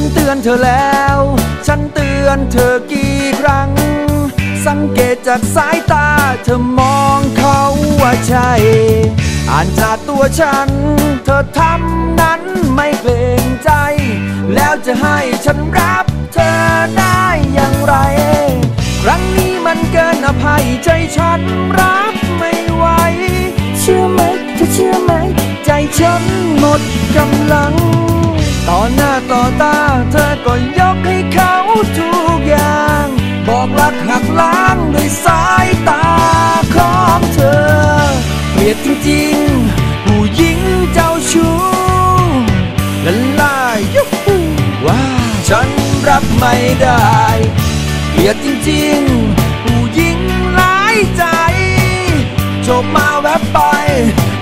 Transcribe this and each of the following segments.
นเตือนเธอแล้ว ฉันเตือนเธอกี่ครั้ง สังเกตจากสายตาเธอมองเขาว่าใช่ อ่านจากตัวฉัน เธอทำนั้นไม่เกรงใจ แล้วจะให้ฉันรับเธอได้อย่างไร ครั้งนี้มันเกินอภัยใจฉันรับไม่ไหว เชื่อไหมเธอเชื่อไหม ใจฉันหมดกำลัง ต่อหน้าต่อตา ละลายยุฮูว่าฉันรับไม่ได้ เกลียดจริงๆ ผู้หญิงหลายใจจบมาแวบไป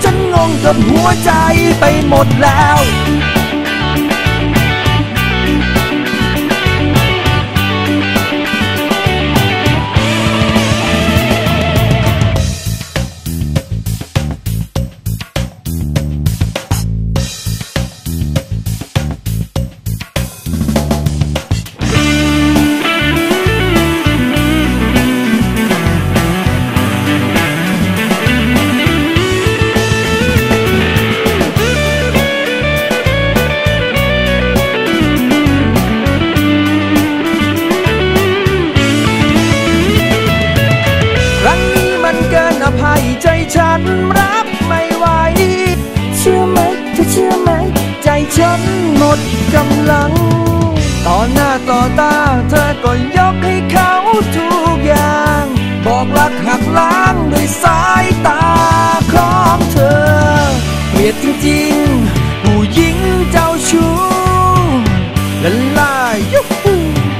ฉันงงกับหัวใจไปหมดแล้ว กำลัง ต่อหน้าต่อตา เธอก็ยกให้เขาทุกอย่าง บอกรักหักล้างด้วยสายตาของเธอ เกลียดจริงๆ ผู้หญิงเจ้าชู้ละลายยุฮู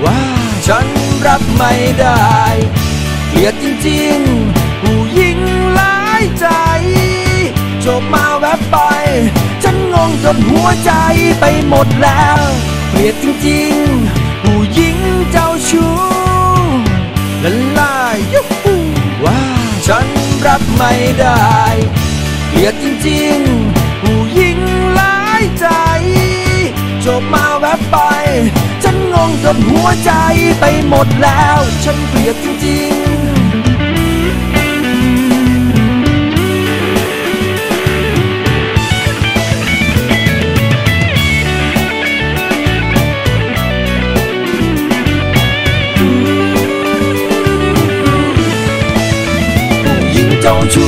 ว่าฉันรับไม่ได้ เกลียดจริงๆ ผู้หญิงหลายใจจบมา นงงกับหัวใจไปหมดแล้ว เกลียดจริงๆ ผู้หญิงเจ้าชู้ละลายยุฮูว่าฉันรับไม่ได้ เกลียดจริงๆ ผู้หญิงหลายใจจบมาแวบไป ฉันงงกับหัวใจไปหมดแล้ว ฉันเกลียดจริงๆ 早就